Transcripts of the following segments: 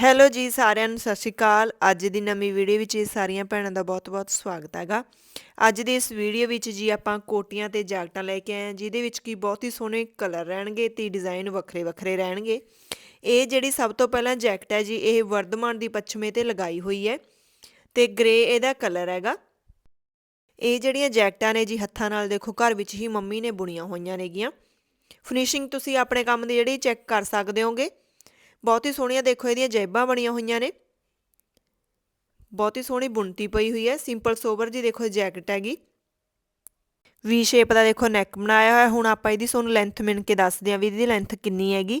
Hello ਜੀ ਸਾਰਿਆਂ ਨੂੰ, ਸਤਿ ਸ਼੍ਰੀ ਅਕਾਲ। ਅੱਜ ਦੀ ਨਵੀਂ ਵੀਡੀਓ ਵਿੱਚ ਇਹ ਸਾਰੀਆਂ ਭੈਣਾਂ ਦਾ ਬਹੁਤ-ਬਹੁਤ ਸਵਾਗਤ ਹੈਗਾ। ਅੱਜ ਦੀ ਇਸ ਵੀਡੀਓ ਵਿੱਚ ਜੀ ਆਪਾਂ ਕੋਟੀਆਂ ਤੇ ਜੈਕਟਾਂ ਲੈ ਕੇ ਆਏ ਹਾਂ, ਜਿਹਦੇ ਵਿੱਚ ਕੀ ਬਹੁਤ ਹੀ ਸੋਹਣੇ ਕਲਰ ਰਹਿਣਗੇ ਤੇ ਡਿਜ਼ਾਈਨ ਵੱਖਰੇ-ਵੱਖਰੇ ਰਹਿਣਗੇ। ਇਹ ਜਿਹੜੀ ਸਭ ਤੋਂ ਪਹਿਲਾਂ ਜੈਕਟ ਹੈ ਜੀ, ਇਹ ਵਰਧਮਾਨ ਦੀ ਪੱਛਮੇ ਤੇ ਲਗਾਈ ਹੋਈ ਹੈ ਤੇ ਗ੍ਰੇ ਇਹਦਾ ਕਲਰ ਹੈਗਾ। ਇਹ ਜਿਹੜੀਆਂ ਜੈਕਟਾਂ ਨੇ ਜੀ, ਹੱਥਾਂ ਨਾਲ ਦੇਖੋ, ਘਰ ਵਿੱਚ ਹੀ ਮੰਮੀ ਨੇ ਬੁਣੀਆਂ ਹੋਈਆਂ ਨੇਗੀਆਂ। ਫਿਨਿਸ਼ਿੰਗ ਤੁਸੀਂ ਆਪਣੇ ਕੰਮ ਦੀ ਜਿਹੜੀ ਚੈੱਕ ਕਰ ਸਕਦੇ ਹੋਗੇ। ਬਹੁਤ ਹੀ ਸੋਹਣੀਆਂ ਦੇਖੋ ਇਹਦੀਆਂ ਜੈਬਾਂ ਬਣੀਆਂ ਹੋਈਆਂ ਨੇ। ਬਹੁਤ ਹੀ ਸੋਹਣੀ ਬੁਣਤੀ ਪਈ ਹੋਈ ਹੈ ਸਿੰਪਲ ਸੋਬਰ ਜੀ ਦੇਖੋ ਜੈਕਟ ਹੈਗੀ। ਵੀ ਸ਼ੇਪ ਦਾ ਦੇਖੋ ਨੈਕ ਬਣਾਇਆ ਹੋਇਆ, ਹੁਣ ਆਪਾਂ ਇਹਦੀ ਤੁਹਾਨੂੰ ਲੈਂਥ ਮਿਣ ਕੇ ਦੱਸਦੇ ਆਂ ਵੀ ਇਹਦੀ ਲੈਂਥ ਕਿੰਨੀ ਹੈਗੀ।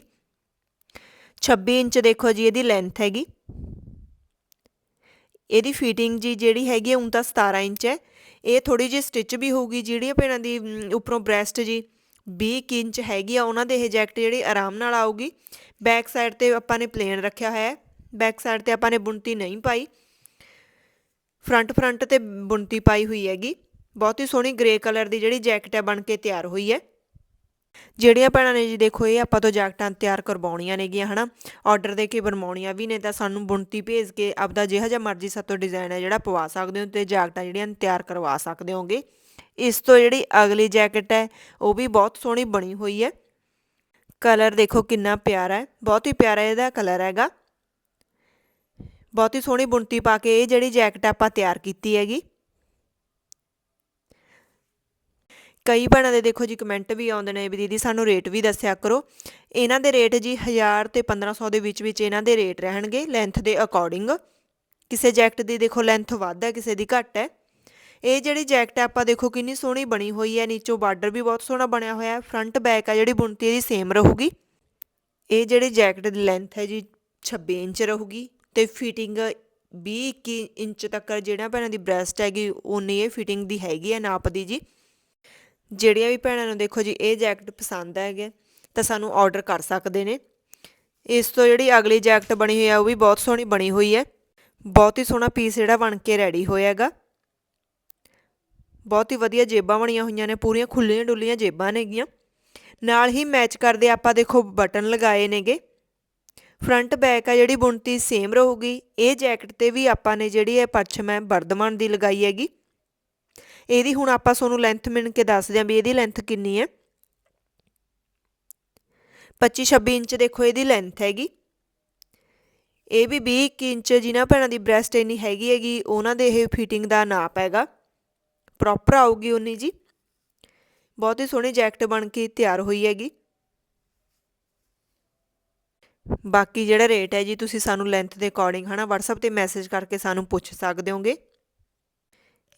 26 ਇੰਚ ਦੇਖੋ ਜੀ ਇਹਦੀ ਲੈਂਥ ਹੈਗੀ। ਇਹਦੀ ਫਿਟਿੰਗ ਜੀ ਜਿਹੜੀ ਹੈਗੀ ਉਂ ਤਾਂ 17 ਇੰਚ ਹੈ। ਇਹ ਥੋੜੀ ਜਿਹੀ ਸਟਿਚ ਵੀ ਹੋਊਗੀ, ਜਿਹੜੀਆਂ ਭੈਣਾਂ ਦੀ ਉੱਪਰੋਂ ਬ੍ਰੈਸਟ ਜੀ 20 ਇੰਚ ਹੈਗੀ ਆ, ਉਹਨਾਂ ਦੇ ਇਹ ਜੈਕਟ ਜਿਹੜੀ ਆਰਾਮ ਨਾਲ ਆਊਗੀ। ਬੈਕ ਸਾਈਡ ਤੇ ਆਪਾਂ ਨੇ ਪਲੇਨ ਰੱਖਿਆ ਹੋਇਆ ਹੈ। ਬੈਕ ਸਾਈਡ ਤੇ ਆਪਾਂ ਨੇ ਬੁਣਤੀ ਨਹੀਂ ਪਾਈ। ਫਰੰਟ ਫਰੰਟ ਤੇ ਬੁਣਤੀ ਪਾਈ ਹੋਈ ਹੈਗੀ। ਬਹੁਤ ਹੀ ਸੋਹਣੀ ਗ੍ਰੇ ਕਲਰ ਦੀ ਜਿਹੜੀ ਜੈਕਟ ਹੈ ਬਣ ਕੇ ਤਿਆਰ ਹੋਈ ਹੈ। ਜਿਹੜੀਆਂ ਭੈਣਾਂ ਨੇ ਜੀ, ਦੇਖੋ ਇਹ ਆਪਾਂ ਤੋਂ ਜੈਕਟਾਂ ਤਿਆਰ ਕਰਵਾਉਣੀਆਂ ਨੇਗੀਆਂ, ਹਨਾ। ਆਰਡਰ ਦੇ ਕੇ ਬਣਵਾਉਣੀਆਂ ਵੀ ਨੇ ਤਾਂ ਸਾਨੂੰ ਬੁਣਤੀ ਭੇਜ ਕੇ ਆਪਦਾ ਜਿਹੜਾ ਜਿਹਾ ਮਰਜ਼ੀ ਸਾਤੋਂ ਡਿਜ਼ਾਈਨ ਹੈ ਜਿਹੜਾ ਪਵਾ ਸਕਦੇ ਹੋ ਤੇ ਜੈਕਟਾਂ ਜਿਹੜੀਆਂ ਤਿਆਰ ਕਰਵਾ ਸਕਦੇ ਹੋਗੇ। ਇਸ ਤੋਂ ਜਿਹੜੀ ਅਗਲੀ ਜੈਕਟ ਹੈ, ਉਹ ਵੀ ਬਹੁਤ ਸੋਹਣੀ ਬਣੀ ਹੋਈ ਹੈ। ਕਲਰ ਦੇਖੋ ਕਿੰਨਾ ਪਿਆਰਾ ਹੈ, ਬਹੁਤ ਹੀ ਪਿਆਰਾ ਇਹਦਾ ਕਲਰ ਹੈਗਾ। ਬਹੁਤ ਹੀ ਸੋਹਣੀ ਬੁਣਤੀ ਪਾ ਕੇ ਇਹ ਜਿਹੜੀ ਜੈਕਟ ਆਪਾਂ ਤਿਆਰ ਕੀਤੀ ਹੈਗੀ। ਕਈ ਭੈਣਾਂ ਦੇ ਦੇਖੋ ਜੀ ਕਮੈਂਟ ਵੀ ਆਉਂਦੇ ਨੇ ਵੀ ਦੀਦੀ ਸਾਨੂੰ ਰੇਟ ਵੀ ਦੱਸਿਆ ਕਰੋ। ਇਹਨਾਂ ਦੇ ਰੇਟ ਜੀ 1000 ਤੇ 1500 ਦੇ ਵਿੱਚ ਵਿੱਚ ਇਹਨਾਂ ਦੇ ਰੇਟ ਰਹਿਣਗੇ ਲੈਂਥ ਦੇ ਅਕੋਰਡਿੰਗ ਕਿਸੇ ਜੈਕਟ ਦੀ ਦੇਖੋ ਲੈਂਥ ਵੱਧ ਹੈ, ਕਿਸੇ ਦੀ ਘੱਟ ਹੈ। ਇਹ ਜਿਹੜੀ ਜੈਕਟ ਹੈ, ਆਪਾਂ ਦੇਖੋ ਕਿੰਨੀ ਸੋਹਣੀ ਬਣੀ ਹੋਈ ਹੈ, ਨੀਚੋਂ ਬਾਰਡਰ ਵੀ ਬਹੁਤ ਸੋਹਣਾ ਬਣਿਆ ਹੋਇਆ ਹੈ ਫਰੰਟ ਬੈਕ ਆ ਜਿਹੜੀ ਬੁਣਤੀ ਇਹਦੀ ਸੇਮ ਰਹੂਗੀ। ਇਹ ਜਿਹੜੀ ਜੈਕਟ ਦੀ ਲੈਂਥ ਹੈ ਜੀ 26 ਇੰਚ ਰਹੂਗੀ ਤੇ ਫਿਟਿੰਗ 20 21 ਇੰਚ ਤੱਕ ਜਿਹੜਾ ਭੈਣਾਂ ਦੀ ਬ੍ਰੈਸਟ ਹੈਗੀ ਉਨੀ ਇਹ ਫਿਟਿੰਗ ਦੀ ਹੈਗੀ ਹੈ, ਨਾਪ ਦੀ ਜੀ। ਜਿਹੜੀਆਂ ਵੀ ਭੈਣਾਂ ਨੂੰ ਦੇਖੋ ਜੀ, ਇਹ ਜੈਕਟ ਪਸੰਦ ਹੈਗੇ, ਤਾਂ ਸਾਨੂੰ ਆਰਡਰ ਕਰ ਸਕਦੇ ਨੇ। ਇਸ ਤੋਂ ਜਿਹੜੀ ਅਗਲੀ ਜੈਕਟ ਬਣੀ ਹੋਈ ਹੈ, ਉਹ ਵੀ ਬਹੁਤ ਸੋਹਣੀ ਬਣੀ ਹੋਈ ਹੈ। ਬਹੁਤ ਹੀ ਸੋਹਣਾ ਪੀਸ ਜਿਹੜਾ ਬਣ ਕੇ ਰੈਡੀ ਹੋਇਆ ਹੈਗਾ। ਬਹੁਤ ਹੀ ਵਧੀਆ ਜੇਬਾਂ ਬਣੀਆਂ ਹੋਈਆਂ ਨੇ, ਪੂਰੀਆਂ ਖੁੱਲੀਆਂ ਡੁੱਲੀਆਂ ਜੇਬਾਂ ਨੇਗੀਆਂ ਨਾਲ ਹੀ ਮੈਚ ਕਰਦੇ ਆਪਾਂ ਦੇਖੋ ਬਟਨ ਲਗਾਏ ਨੇਗੇ। ਫਰੰਟ ਬੈਕ ਆ ਜਿਹੜੀ ਬੁਣਤੀ ਸੇਮ ਰਹੂਗੀ। ਇਹ ਜੈਕਟ ਤੇ ਵੀ ਆਪਾਂ ਨੇ ਜਿਹੜੀ ਹੈ ਪਰਛਮ ਹੈ, ਵਰਧਮਾਨ ਦੀ ਲਗਾਈ ਹੈਗੀ। ਇਹਦੀ ਹੁਣ ਆਪਾਂ ਤੁਹਾਨੂੰ ਲੈਂਥ ਮਿਣ ਕੇ ਦੱਸਦੇ ਆਂ ਵੀ ਇਹਦੀ ਲੈਂਥ ਕਿੰਨੀ ਹੈ। 25 26 ਇੰਚ ਦੇਖੋ ਇਹਦੀ ਲੈਂਥ ਹੈਗੀ। ਇਹ ਵੀ 20 ਇੰਚ ਜਿਨ੍ਹਾਂ ਭੈਣਾਂ ਦੀ ਬ੍ਰੈਸਟ ਇੰਨੀ ਹੈਗੀ ਹੈਗੀ, ਉਹਨਾਂ ਦੇ ਇਹ ਫਿਟਿੰਗ ਦਾ ਨਾਪ ਹੈਗਾ। ਪ੍ਰੋਪਰ ਆਊਗੀ ਉਨੀ ਜੀ। ਬਹੁਤ ਹੀ ਸੋਹਣੀ ਜੈਕਟ ਬਣ ਕੇ ਤਿਆਰ ਹੋਈ ਹੈਗੀ। ਬਾਕੀ ਜਿਹੜਾ ਰੇਟ ਹੈ ਜੀ, ਤੁਸੀਂ ਸਾਨੂੰ ਲੈਂਥ ਦੇ ਅਕੋਰਡਿੰਗ ਹਨਾ WhatsApp ਤੇ ਮੈਸੇਜ ਕਰਕੇ ਸਾਨੂੰ ਪੁੱਛ ਸਕਦੇ ਹੋਗੇ।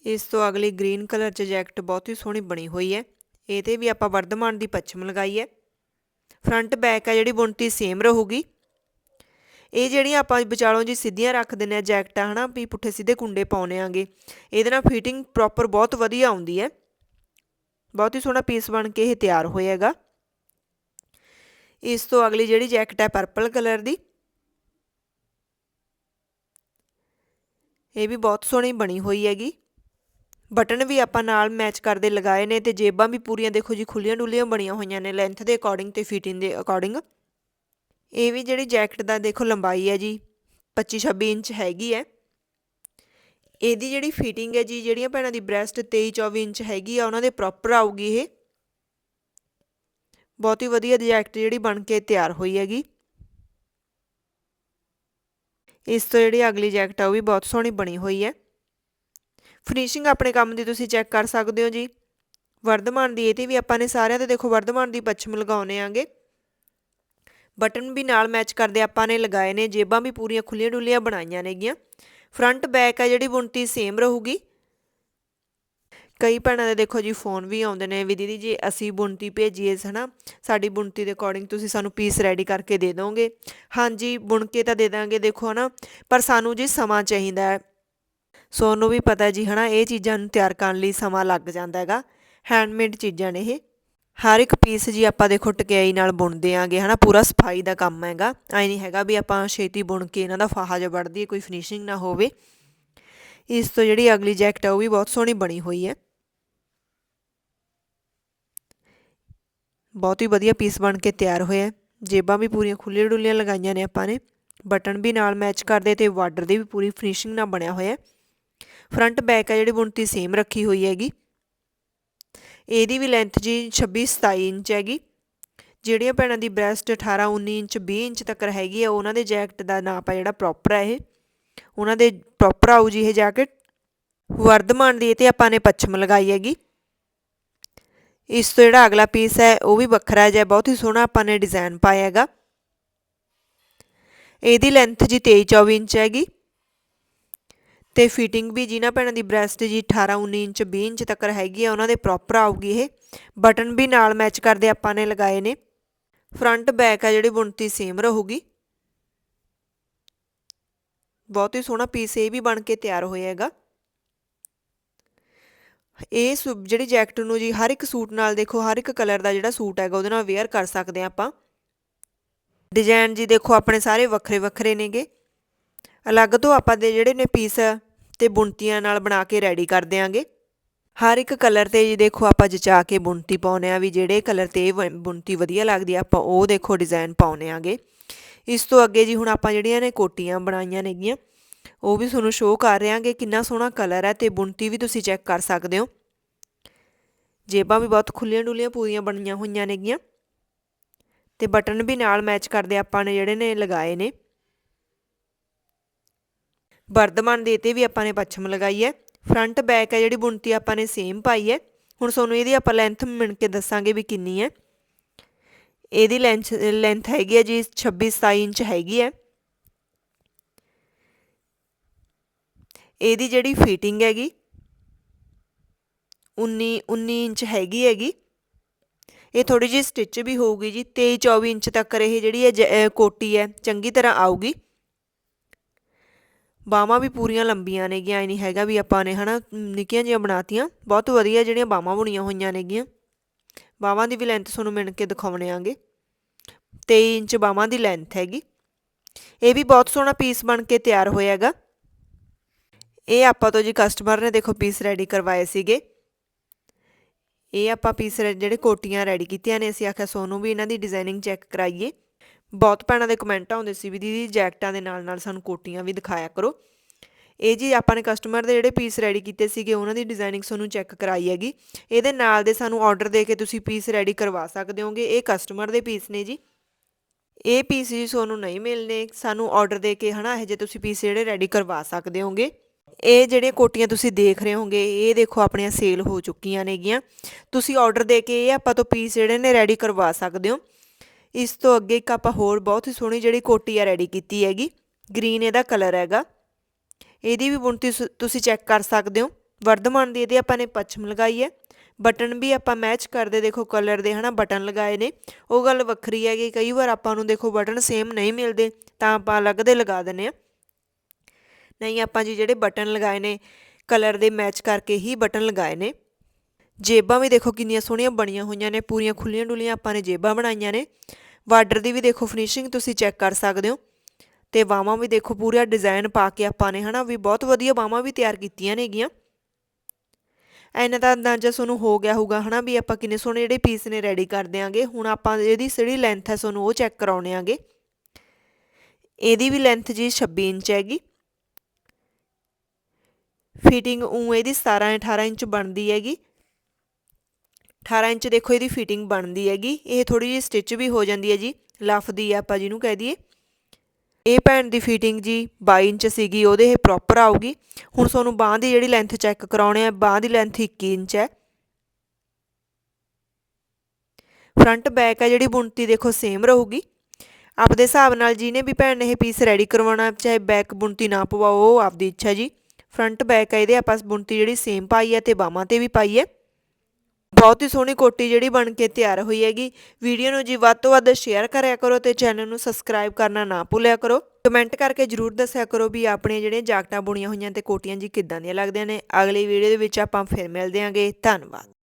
ਇਸ ਤੋਂ ਅਗਲੀ ਗ੍ਰੀਨ ਕਲਰ 'ਚ ਜੈਕਟ ਬਹੁਤ ਹੀ ਸੋਹਣੀ ਬਣੀ ਹੋਈ ਹੈ। ਇਹ ਤੇ ਵੀ ਆਪਾਂ ਵਰਧਮਾਨ ਦੀ ਪੱਛਮ ਲਗਾਈ ਹੈ। ਫਰੰਟ ਬੈਕ ਹੈ ਜਿਹੜੀ, ਬੁਣਤੀ ਸੇਮ ਰਹੂਗੀ। ਇਹ ਜਿਹੜੀਆਂ ਆਪਾਂ ਵਿਚਾਲੋਂ ਜੀ ਸਿੱਧੀਆਂ ਰੱਖ ਦਿੰਨੇ ਆ ਜੈਕਟਾਂ, ਹਨਾ, ਵੀ ਪੁੱਠੇ ਸਿੱਧੇ ਕੁੰਡੇ ਪਾਉਨੇ ਆਂਗੇ। ਇਹਦੇ ਨਾਲ ਫਿਟਿੰਗ ਪ੍ਰੋਪਰ ਬਹੁਤ ਵਧੀਆ ਆਉਂਦੀ ਹੈ। ਬਹੁਤ ਹੀ ਸੋਹਣਾ ਪੀਸ ਬਣ ਕੇ ਇਹ ਤਿਆਰ ਹੋਏਗਾ। ਇਸ ਤੋਂ ਅਗਲੀ ਜਿਹੜੀ ਜੈਕਟ ਹੈ ਪਰਪਲ ਕਲਰ ਦੀ। ਇਹ ਵੀ ਬਹੁਤ ਸੋਹਣੀ ਬਣੀ ਹੋਈ ਹੈਗੀ। ਬਟਨ ਵੀ ਆਪਾਂ ਨਾਲ ਮੈਚ ਕਰਦੇ ਲਗਾਏ ਨੇ ਤੇ ਜੇਬਾਂ ਵੀ ਪੂਰੀਆਂ ਦੇਖੋ ਜੀ ਖੁੱਲੀਆਂ ਡੁੱਲੀਆਂ ਬਣੀਆਂ ਹੋਈਆਂ ਨੇ ਲੈਂਥ ਦੇ ਅਕੋਰਡਿੰਗ ਤੇ ਫਿਟਿੰਗ ਦੇ ਅਕੋਰਡਿੰਗ ਇਹ ਵੀ ਜਿਹੜੀ ਜੈਕਟ ਦਾ ਦੇਖੋ ਲੰਬਾਈ ਹੈ ਜੀ 25 26 ਇੰਚ ਹੈਗੀ ਹੈ। ਇਹਦੀ ਜਿਹੜੀ ਫਿਟਿੰਗ ਹੈ ਜੀ, ਜਿਹੜੀਆਂ ਭੈਣਾਂ ਦੀ ਬ੍ਰੈਸਟ 23 24 ਇੰਚ ਹੈਗੀ ਆ, ਉਹਨਾਂ ਦੇ ਪ੍ਰੋਪਰ ਆਊਗੀ ਇਹ। ਬਹੁਤ ਹੀ ਵਧੀਆ ਜੈਕਟ ਜਿਹੜੀ ਬਣ ਕੇ ਤਿਆਰ ਹੋਈ ਹੈਗੀ। ਇਸ ਤੋਂ ਜਿਹੜੀ ਅਗਲੀ ਜੈਕਟ ਆ, ਉਹ ਵੀ ਬਹੁਤ ਸੋਹਣੀ ਬਣੀ ਹੋਈ ਹੈ। ਫਿਨਿਸ਼ਿੰਗ ਆਪਣੇ ਕੰਮ ਦੀ ਤੁਸੀਂ ਚੈੱਕ ਕਰ ਸਕਦੇ ਹੋ ਜੀ। ਵਰਧਮਾਨ ਦੀ, ਇਹ ਤੇ ਵੀ ਆਪਾਂ ਨੇ ਸਾਰਿਆਂ ਤੇ ਦੇਖੋ, ਵਰਧਮਾਨ ਦੀ ਪੱਛਮ ਲਗਾਉਨੇ ਆਂਗੇ। ਬਟਨ ਵੀ ਨਾਲ ਮੈਚ ਕਰਦੇ ਆਪਾਂ ਨੇ ਲਗਾਏ ਨੇ, ਜੇਬਾਂ ਵੀ ਪੂਰੀਆਂ ਖੁੱਲੀਆਂ ਡੁੱਲੀਆਂ ਬਣਾਈਆਂ ਨੇਗੀਆਂ। ਫਰੰਟ ਬੈਕ ਆ ਜਿਹੜੀ ਬੁਣਤੀ ਸੇਮ ਰਹੂਗੀ। ਕਈ ਭੈਣਾਂ ਦੇ ਦੇਖੋ ਜੀ ਫੋਨ ਵੀ ਆਉਂਦੇ ਨੇ, ਵੀ ਦੀਦੀ ਜੀ, ਅਸੀਂ ਬੁਣਤੀ ਭੇਜੀਏ, ਹਨਾ? ਸਾਡੀ ਬੁਣਤੀ ਦੇ ਅਕੋਰਡਿੰਗ ਤੁਸੀਂ ਸਾਨੂੰ ਪੀਸ ਰੈਡੀ ਕਰਕੇ ਦੇ ਦੋਗੇ। ਹਾਂਜੀ ਬੁਣ ਕੇ ਤਾਂ ਦੇ ਦਾਂਗੇ, ਦੇਖੋ, ਹਨਾ? ਪਰ ਸਾਨੂੰ ਜੀ ਸਮਾਂ ਚਾਹੀਦਾ ਹੈ। ਸੋ ਉਹਨੂੰ ਵੀ ਪਤਾ ਜੀ, ਹਨਾ? ਇਹ ਚੀਜ਼ਾਂ ਨੂੰ ਤਿਆਰ ਕਰਨ ਲਈ ਸਮਾਂ ਲੱਗ ਜਾਂਦਾ ਹੈਗਾ। ਹੈਂਡਮੇਡ ਚੀਜ਼ਾਂ ਨੇ ਇਹ। ਹਰ ਇੱਕ ਪੀਸ ਜੀ ਆਪਾਂ ਦੇਖੋ ਟਕਿਆਈ ਨਾਲ ਬੁਣਦੇ ਆਂਗੇ, ਹਨਾ, ਪੂਰਾ ਸਫ਼ਾਈ ਦਾ ਕੰਮ ਹੈਗਾ। ਐ ਨਹੀਂ ਹੈਗਾ ਵੀ ਆਪਾਂ ਛੇਤੀ ਬੁਣ ਕੇ ਇਹਨਾਂ ਦਾ ਫਾਹਾ ਜਿਹਾ ਵੜਦੀ ਕੋਈ ਫਿਨਿਸ਼ਿੰਗ ਨਾ ਹੋਵੇ। ਇਸ ਤੋਂ ਜਿਹੜੀ ਅਗਲੀ ਜੈਕਟ ਆ, ਉਹ ਵੀ ਬਹੁਤ ਸੋਹਣੀ ਬਣੀ ਹੋਈ ਹੈ। ਬਹੁਤ ਹੀ ਵਧੀਆ ਪੀਸ ਬਣ ਕੇ ਤਿਆਰ ਹੋਇਆ। ਜੇਬਾਂ ਵੀ ਪੂਰੀਆਂ ਖੁੱਲੀਆਂ ਡੁੱਲੀਆਂ ਲਗਾਈਆਂ ਨੇ ਆਪਾਂ ਨੇ। ਬਟਨ ਵੀ ਨਾਲ ਮੈਚ ਕਰਦੇ ਤੇ ਬਾਰਡਰ ਦੀ ਵੀ ਪੂਰੀ ਫਿਨਿਸ਼ਿੰਗ ਨਾਲ ਬਣਿਆ ਹੋਇਆ। ਫਰੰਟ ਬੈਕ ਹੈ ਜਿਹੜੀ ਬੁਣਤੀ ਸੇਮ ਰੱਖੀ ਹੋਈ ਹੈਗੀ। ਇਹਦੀ ਵੀ ਲੈਂਥ ਜੀ 26 27 ਇੰਚ ਹੈਗੀ। ਜਿਹੜੀਆਂ ਭੈਣਾਂ ਦੀ ਬ੍ਰੈਸਟ 18 19 ਇੰਚ 20 ਇੰਚ ਤੱਕ ਹੈਗੀ ਆ, ਉਹਨਾਂ ਦੇ ਜੈਕਟ ਦਾ ਨਾਪ ਆ ਜਿਹੜਾ ਪ੍ਰੋਪਰ ਹੈ ਇਹ। ਉਹਨਾਂ ਦੇ ਪ੍ਰੋਪਰ ਆਊ ਜੀ ਇਹ ਜੈਕਟ ਵਰਧਮਾਨ ਦੀ ਇਹ ਤੇ ਆਪਾਂ ਨੇ ਪੱਛਮ ਲਗਾਈ ਹੈਗੀ। ਇਸ ਤੋਂ ਜਿਹੜਾ ਅਗਲਾ ਪੀਸ ਹੈ, ਉਹ ਵੀ ਵੱਖਰਾ ਜਿਹਾ, ਬਹੁਤ ਹੀ ਸੋਹਣਾ ਆਪਾਂ ਨੇ ਡਿਜ਼ਾਈਨ ਪਾਇਆ ਹੈਗਾ। ਇਹਦੀ ਲੈਂਥ ਜੀ 23 24 ਇੰਚ ਹੈਗੀ। ਤੇ ਫਿਟਿੰਗ ਵੀ ਜਿਨ੍ਹਾਂ ਭੈਣਾਂ ਦੀ ਬ੍ਰੈਸਟ ਜੀ 18 19 ਇੰਚ 20 ਇੰਚ ਤੱਕ ਹੈਗੀ ਆ, ਉਹਨਾਂ ਦੇ ਪ੍ਰੋਪਰ ਆਊਗੀ ਇਹ। ਬਟਨ ਵੀ ਨਾਲ ਮੈਚ ਕਰਦੇ ਆਪਾਂ ਨੇ ਲਗਾਏ ਨੇ। ਫਰੰਟ ਬੈਕ ਆ ਜਿਹੜੀ ਬੁਣਤੀ ਸੇਮ ਰਹੂਗੀ। ਬਹੁਤ ਹੀ ਸੋਹਣਾ ਪੀਸ ਇਹ ਵੀ ਬਣ ਕੇ ਤਿਆਰ ਹੋਇਆ ਹੈਗਾ। ਇਹ ਜਿਹੜੀ ਜੈਕਟ ਨੂੰ ਜੀ ਹਰ ਇੱਕ ਸੂਟ ਨਾਲ ਦੇਖੋ, ਹਰ ਇੱਕ ਕਲਰ ਦਾ ਜਿਹੜਾ ਸੂਟ ਹੈਗਾ, ਉਹਦੇ ਨਾਲ ਵੇਅਰ ਕਰ ਸਕਦੇ ਆ ਆਪਾਂ। ਡਿਜ਼ਾਈਨ ਜੀ ਦੇਖੋ, ਆਪਣੇ ਸਾਰੇ ਵੱਖਰੇ ਵੱਖਰੇ ਨੇਗੇ। ਅਲੱਗ ਤੋਂ ਆਪਾਂ ਦੇ ਜਿਹੜੇ ਨੇ ਪੀਸ ਤੇ ਬੁਣਤੀਆਂ ਨਾਲ ਬਣਾ ਕੇ ਰੈਡੀ ਕਰ ਦਿਆਂਗੇ। ਹਰ ਇੱਕ ਕਲਰ ਤੇ ਜੀ ਦੇਖੋ ਆਪਾਂ ਜਚਾ ਕੇ ਬੁਣਤੀ ਪਾਉਨੇ ਆ ਵੀ ਜਿਹੜੇ ਕਲਰ ਤੇ ਬੁਣਤੀ ਵਧੀਆ ਲੱਗਦੀ ਆਪਾਂ ਉਹ ਦੇਖੋ ਡਿਜ਼ਾਈਨ ਪਾਉਨੇ ਆਗੇ। ਇਸ ਤੋਂ ਅੱਗੇ ਜੀ ਹੁਣ ਆਪਾਂ ਜਿਹੜੀਆਂ ਨੇ ਕੋਟੀਆਂ ਬਣਾਈਆਂ ਨੇਗੀਆਂ, ਉਹ ਵੀ ਤੁਹਾਨੂੰ ਸ਼ੋਅ ਕਰ ਰਹਾਂਗੇ ਕਿੰਨਾ ਸੋਹਣਾ ਕਲਰ ਹੈ ਤੇ ਬੁਣਤੀ ਵੀ ਤੁਸੀਂ ਚੈੱਕ ਕਰ ਸਕਦੇ ਹੋ। ਜੇਬਾਂ ਵੀ ਬਹੁਤ ਖੁੱਲੀਆਂ ਡੁੱਲੀਆਂ ਪੂਰੀਆਂ ਬਣੀਆਂ ਹੋਈਆਂ ਨੇਗੀਆਂ। ਤੇ ਬਟਨ ਵੀ ਨਾਲ ਮੈਚ ਕਰਦੇ ਆਪਾਂ ਨੇ ਜਿਹੜੇ ਨੇ ਲਗਾਏ ਨੇ। ਵਰਧਮਾਨ ਦੇ ਤੇ ਵੀ ਆਪਾਂ ਨੇ ਪੱਛਮ ਲਗਾਈ ਹੈ। ਫਰੰਟ ਬੈਕ ਹੈ ਜਿਹੜੀ ਬੁਣਤੀ ਆਪਾਂ ਨੇ ਸੇਮ ਪਾਈ ਹੈ। ਹੁਣ ਤੁਹਾਨੂੰ ਇਹਦੀ ਆਪਾਂ ਲੈਂਥ ਮਿਣ ਕੇ ਦੱਸਾਂਗੇ ਵੀ ਕਿੰਨੀ ਹੈ। ਇਹਦੀ ਲੈਂਥ ਲੈਂਥ ਹੈਗੀ ਹੈ ਜੀ 26 27 ਇੰਚ ਹੈਗੀ ਹੈ। ਇਹਦੀ ਜਿਹੜੀ ਫਿਟਿੰਗ ਹੈਗੀ 19 19 ਇੰਚ ਹੈਗੀ ਹੈਗੀ। ਇਹ ਥੋੜੀ ਜਿਹੀ ਸਟਿਚ ਵੀ ਹੋਊਗੀ ਜੀ 23 24 ਇੰਚ ਤੱਕ ਇਹ ਜਿਹੜੀ ਹੈ ਕੋਟੀ ਹੈ, ਚੰਗੀ ਤਰ੍ਹਾਂ ਆਊਗੀ। ਬਾਹਾਂ ਵੀ ਪੂਰੀਆਂ ਲੰਬੀਆਂ ਨੇਗੀਆਂ ਐ ਨਹੀਂ ਹੈਗਾ ਵੀ ਆਪਾਂ ਨੇ ਹਨਾ ਨਿੱਕੀਆਂ ਜਿਹੀਆਂ ਬਣਾਤੀਆਂ। ਬਹੁਤ ਵਧੀਆ ਜਿਹੜੀਆਂ ਬਾਹਾਂ ਬੁਣੀਆਂ ਹੋਈਆਂ ਨੇਗੀਆਂ। ਬਾਹਾਂ ਦੀ ਵੀ ਲੈਂਥ ਤੁਹਾਨੂੰ ਮਿਣ ਕੇ ਦਿਖਾਉਣੇ ਆਂਗੇ। 23 ਇੰਚ ਬਾਹਾਂ ਦੀ ਲੈਂਥ ਹੈਗੀ। ਇਹ ਵੀ ਬਹੁਤ ਸੋਹਣਾ ਪੀਸ ਬਣ ਕੇ ਤਿਆਰ ਹੋਇਆ ਹੈਗਾ ਇਹ ਆਪਾਂ ਤੋਂ ਜੀ ਕਸਟਮਰ ਨੇ ਦੇਖੋ ਪੀਸ ਰੈਡੀ ਕਰਵਾਏ ਸੀਗੇ। ਇਹ ਆਪਾਂ ਪੀਸ ਜਿਹੜੇ ਕੋਟੀਆਂ ਰੈਡੀ ਕੀਤੀਆਂ ਨੇ, ਅਸੀਂ ਆਖਿਆ ਸੋਨੂੰ ਵੀ ਇਹਨਾਂ ਦੀ ਡਿਜ਼ਾਈਨਿੰਗ ਚੈੱਕ ਕਰਾਈਏ। ਬਹੁਤ ਭੈਣਾਂ ਦੇ ਕਮੈਂਟ ਆਉਂਦੇ ਸੀ ਵੀ ਦੀਦੀ ਜੈਕਟਾਂ ਦੇ ਨਾਲ ਨਾਲ ਸਾਨੂੰ ਕੋਟੀਆਂ ਵੀ ਦਿਖਾਇਆ ਕਰੋ। ਇਹ ਜੀ ਆਪਾਂ ਨੇ ਕਸਟਮਰ ਦੇ ਜਿਹੜੇ ਪੀਸ ਰੈਡੀ ਕੀਤੇ ਸੀਗੇ, ਉਹਨਾਂ ਦੀ ਡਿਜ਼ਾਈਨਿੰਗ ਸਾਨੂੰ ਚੈੱਕ ਕਰਾਈ ਹੈਗੀ। ਇਹਦੇ ਨਾਲ ਦੇ ਸਾਨੂੰ ਆਰਡਰ ਦੇ ਕੇ ਤੁਸੀਂ ਪੀਸ ਰੈਡੀ ਕਰਵਾ ਸਕਦੇ ਹੋਗੇ। ਇਹ ਕਸਟਮਰ ਦੇ ਪੀਸ ਨੇ ਜੀ। ਇਹ ਪੀਸ ਜੀ ਤੁਹਾਨੂੰ ਨਹੀਂ ਮਿਲਨੇ ਸਾਨੂੰ ਆਰਡਰ ਦੇ ਕੇ ਹਨਾ, ਇਹ ਜੇ ਤੁਸੀਂ ਪੀਸ ਜਿਹੜੇ ਰੈਡੀ ਕਰਵਾ ਸਕਦੇ ਹੋਗੇ। ਇਹ ਜਿਹੜੀਆਂ ਕੋਟੀਆਂ ਤੁਸੀਂ ਦੇਖ ਰਹੇ ਹੋਗੇ, ਇਹ ਦੇਖੋ ਆਪਣੀਆਂ ਸੇਲ ਹੋ ਚੁੱਕੀਆਂ ਨੇਗੀਆਂ। ਤੁਸੀਂ ਆਰਡਰ ਦੇ ਕੇ ਇਹ ਆਪਾਂ ਤੋਂ ਪੀਸ ਜਿਹੜੇ ਨੇ ਰੈਡੀ ਕਰਵਾ ਸਕਦੇ ਹੋ। ਇਸ ਤੋਂ ਅੱਗੇ ਇੱਕ ਆਪਾਂ ਹੋਰ ਬਹੁਤ ਹੀ ਸੋਹਣੀ ਜਿਹੜੀ ਕੋਟੀ ਆ ਰੈਡੀ ਕੀਤੀ ਹੈਗੀ ਗ੍ਰੀਨ ਇਹਦਾ ਕਲਰ ਹੈਗਾ। ਇਹਦੀ ਵੀ ਬੁਣਤੀ ਤੁਸੀਂ ਚੈੱਕ ਕਰ ਸਕਦੇ ਹੋ। ਵਰਧਮਾਨ ਦੀ ਇਹਦੇ ਆਪਾਂ ਨੇ ਪੱਛਮ ਲਗਾਈ ਹੈ। ਬਟਨ ਵੀ ਆਪਾਂ ਮੈਚ ਕਰਦੇ ਦੇਖੋ ਕਲਰ ਦੇ ਹਨਾ, ਬਟਨ ਲਗਾਏ ਨੇ। ਉਹ ਗੱਲ ਵੱਖਰੀ ਹੈ ਕਿ ਕਈ ਵਾਰ ਆਪਾਂ ਨੂੰ ਦੇਖੋ ਬਟਨ ਸੇਮ ਨਹੀਂ ਮਿਲਦੇ, ਤਾਂ ਆਪਾਂ ਅਲੱਗ ਦੇ ਲਗਾ ਦਿੰਨੇ ਆ ਨਹੀਂ, ਆਪਾਂ ਜੀ ਜਿਹੜੇ ਬਟਨ ਲਗਾਏ ਨੇ ਕਲਰ ਦੇ ਮੈਚ ਕਰਕੇ ਹੀ ਬਟਨ ਲਗਾਏ ਨੇ। ਜੇਬਾਂ ਵੀ ਦੇਖੋ ਕਿੰਨੀਆਂ ਸੋਹਣੀਆਂ ਬਣੀਆਂ ਹੋਈਆਂ ਨੇ, ਪੂਰੀਆਂ ਖੁੱਲੀਆਂ ਡੁੱਲੀਆਂ ਆਪਾਂ ਨੇ ਜੇਬਾਂ ਬਣਾਈਆਂ ਨੇ। ਬਾਰਡਰ ਦੀ ਵੀ ਦੇਖੋ ਫਿਨਿਸ਼ਿੰਗ ਤੁਸੀਂ ਚੈੱਕ ਕਰ ਸਕਦੇ ਹੋ। ਤੇ ਬਾਹਾਂ ਵੀ ਦੇਖੋ ਪੂਰਾ ਡਿਜ਼ਾਈਨ ਪਾ ਕੇ ਆਪਾਂ ਨੇ, ਹਨਾ, ਵੀ ਬਹੁਤ ਵਧੀਆ ਬਾਹਾਂ ਵੀ ਤਿਆਰ ਕੀਤੀਆਂ ਨੇਗੀਆਂ। ਐਨਾ ਦਾ ਅੰਦਾਜ਼ਾ ਤੁਹਾਨੂੰ ਹੋ ਗਿਆ ਹੋਊਗਾ, ਹਨਾ, ਵੀ ਆਪਾਂ ਕਿੰਨੇ ਸੋਹਣੇ ਜਿਹੜੇ ਪੀਸ ਨੇ ਰੈਡੀ ਕਰ ਦਿਆਂਗੇ। ਹੁਣ ਆਪਾਂ ਇਹਦੀ ਜਿਹੜੀ ਲੈਂਥ ਹੈ ਤੁਹਾਨੂੰ ਉਹ ਚੈੱਕ ਕਰਾਉਣੇ ਆਂਗੇ। ਇਹਦੀ ਵੀ ਲੈਂਥ ਜੀ 26 ਇੰਚ ਹੈਗੀ। ਫਿਟਿੰਗ ਉਹ ਇਹਦੀ 17 18 ਇੰਚ ਬਣਦੀ ਹੈਗੀ। 18 ਇੰਚ ਦੇਖੋ ਇਹਦੀ ਫਿਟਿੰਗ ਬਣਦੀ ਹੈਗੀ। ਇਹ ਥੋੜੀ ਜਿਹੀ ਸਟਿਚ ਵੀ ਹੋ ਜਾਂਦੀ ਹੈ ਜੀ। ਲਫਦੀ ਆਪਾਂ ਜਿਹਨੂੰ ਕਹਿ ਦਈਏ। ਇਹ ਭੈਣ ਦੀ ਫਿਟਿੰਗ ਜੀ 22 ਇੰਚ ਸੀਗੀ, ਉਹਦੇ ਇਹ ਪ੍ਰੋਪਰ ਆਊਗੀ। ਹੁਣ ਤੁਹਾਨੂੰ ਬਾਹ ਦੀ ਜਿਹੜੀ ਲੈਂਥ ਚੈੱਕ ਕਰਾਉਣੇ ਆ ਬਾਹ ਦੀ ਲੈਂਥ 21 ਇੰਚ ਹੈ। ਫਰੰਟ ਬੈਕ ਹੈ ਜਿਹੜੀ ਬੁਣਤੀ ਦੇਖੋ ਸੇਮ ਰਹੂਗੀ। ਆਪਦੇ ਹਿਸਾਬ ਨਾਲ ਜਿਹਨੇ ਵੀ ਭੈਣ ਨੇ ਇਹ ਪੀਸ ਰੈਡੀ ਕਰਵਾਉਣਾ, ਚਾਹੇ ਬੈਕ ਬੁਣਤੀ ਨਾ ਪਵਾਓ, ਉਹ ਆਪਦੀ ਇੱਛਾ ਜੀ। ਫਰੰਟ ਬੈਕ ਹੈ ਇਹਦੇ, ਆਪਾਂ ਬੁਣਤੀ ਜਿਹੜੀ ਸੇਮ ਪਾਈ ਹੈ ਤੇ ਬਾਹਾਂ ਤੇ ਵੀ ਪਾਈ ਹੈ। ਬਹੁਤ ਹੀ ਸੋਹਣੀ ਕੋਟੀ ਜਿਹੜੀ ਬਣ ਕੇ ਤਿਆਰ ਹੋਈ ਹੈਗੀ। ਵੀਡੀਓ ਨੂੰ ਜੀ ਵੱਧ ਤੋਂ ਵੱਧ ਸ਼ੇਅਰ ਕਰਿਆ ਕਰੋ ਤੇ ਚੈਨਲ ਨੂੰ ਸਬਸਕ੍ਰਾਈਬ ਕਰਨਾ ਨਾ ਭੁੱਲਿਆ ਕਰੋ। ਕਮੈਂਟ ਕਰਕੇ ਜਰੂਰ ਦੱਸਿਆ ਕਰੋ ਵੀ ਆਪਣੀਆਂ ਜਿਹੜੀਆਂ ਜਾਕਟਾਂ ਬੁਣੀਆਂ ਹੋਈਆਂ ਤੇ ਕੋਟੀਆਂ ਜੀ ਕਿੱਦਾਂ ਦੀਆਂ ਲੱਗਦੀਆਂ ਨੇ। ਅਗਲੀ ਵੀਡੀਓ ਦੇ ਵਿੱਚ ਆਪਾਂ ਫਿਰ ਮਿਲਦੇ ਆਂਗੇ ਧੰਨਵਾਦ।